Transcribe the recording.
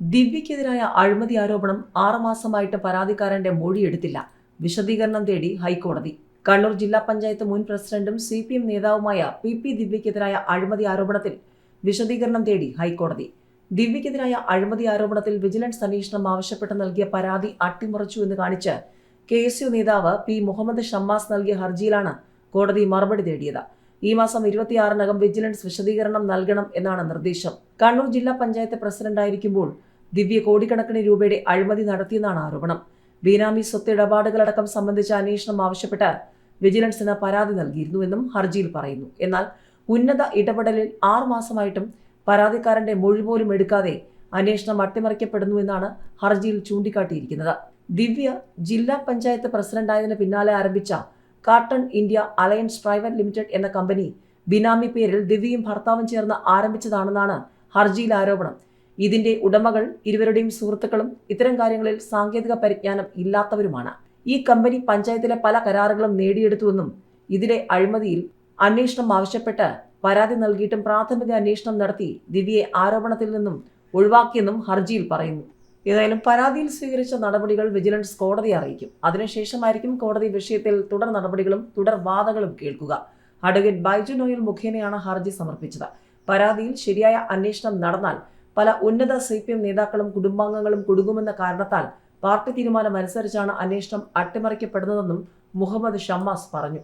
ദിവ്യക്കെതിരായ അഴിമതി ആരോപണം ആറുമാസമായിട്ട് പരാതിക്കാരന്റെ മൊഴിയെടുത്തില്ല. വിശദീകരണം തേടി ഹൈക്കോടതി. കണ്ണൂർ ജില്ലാ പഞ്ചായത്ത് മുൻ പ്രസിഡന്റും സി പി എം നേതാവുമായ പി പി ദിവ്യക്കെതിരായ അഴിമതി ആരോപണത്തിൽ വിശദീകരണം തേടി ഹൈക്കോടതി. ദിവ്യക്കെതിരായ അഴിമതി ആരോപണത്തിൽ വിജിലൻസ് അന്വേഷണം ആവശ്യപ്പെട്ട് നൽകിയ പരാതി അട്ടിമറിച്ചു എന്ന് കാണിച്ച് കെ എസ് യു നേതാവ് പി മുഹമ്മദ് ഷമ്മാസ് നൽകിയ ഹർജിയിലാണ് കോടതി മറുപടി തേടിയത്. ഈ മാസം ഇരുപത്തിയാറിനകം വിജിലൻസ് വിശദീകരണം നൽകണം എന്നാണ് നിർദ്ദേശം. കണ്ണൂർ ജില്ലാ പഞ്ചായത്ത് പ്രസിഡന്റായിരിക്കുമ്പോൾ ദിവ്യ കോടിക്കണക്കിന് രൂപയുടെ അഴിമതി നടത്തിയെന്നാണ് ആരോപണം. ബീനാമി സ്വത്ത് ഇടപാടുകളടക്കം സംബന്ധിച്ച അന്വേഷണം ആവശ്യപ്പെട്ട് വിജിലൻസിന് പരാതി നൽകിയിരുന്നുവെന്നും ഹർജിയിൽ പറയുന്നു. എന്നാൽ ഉന്നത ഇടപെടലിൽ ആറുമാസമായിട്ടും പരാതിക്കാരന്റെ മൊഴി പോലും എടുക്കാതെ അന്വേഷണം അട്ടിമറിക്കപ്പെടുന്നുവെന്നാണ് ഹർജിയിൽ ചൂണ്ടിക്കാട്ടിയിരിക്കുന്നത്. ദിവ്യ ജില്ലാ പഞ്ചായത്ത് പ്രസിഡന്റായതിനു പിന്നാലെ ആരംഭിച്ച carton India alliance private limited എന്ന കമ്പനി ബിനാമി പേരിൽ ദിവ്യയും ഭർത്താവും ചേർന്ന് ആരംഭിച്ചതാണെന്നാണ് ഹർജിയിൽ ആരോപണം. ഇതിന്റെ ഉടമകൾ ഇരുവരുടെയും സുഹൃത്തുക്കളും ഇത്തരം കാര്യങ്ങളിൽ സാങ്കേതിക പരിജ്ഞാനം ഇല്ലാത്തവരുമാണ്. ഈ കമ്പനി പഞ്ചായത്തിലെ പല കരാറുകളും നേടിയെടുത്തുവെന്നും ഇതിലെ അഴിമതിയിൽ അന്വേഷണം ആവശ്യപ്പെട്ട് പരാതി നൽകിയിട്ടും പ്രാഥമിക അന്വേഷണം നടത്തി ദിവ്യയെ ആരോപണത്തിൽ നിന്നും ഒഴിവാക്കിയെന്നും ഹർജിയിൽ പറയുന്നു. ഏതായാലും പരാതിയിൽ സ്വീകരിച്ച നടപടികൾ വിജിലൻസ് കോടതിയെ അറിയിക്കും. അതിനുശേഷമായിരിക്കും കോടതി വിഷയത്തിൽ തുടർ നടപടികളും തുടർ വാദങ്ങളും കേൾക്കുക. അഡ്വക്കേറ്റ് ബൈജു നോയൽ മുഖേനയാണ് ഹർജി സമർപ്പിച്ചത്. പരാതിയിൽ ശരിയായ അന്വേഷണം നടന്നാൽ പല ഉന്നത സി പി എം നേതാക്കളും കുടുംബാംഗങ്ങളും കുടുങ്ങുമെന്ന കാരണത്താൽ പാർട്ടി തീരുമാനം അനുസരിച്ചാണ് അന്വേഷണം അട്ടിമറിക്കപ്പെടുന്നതെന്നും മുഹമ്മദ് ഷമ്മാസ് പറഞ്ഞു.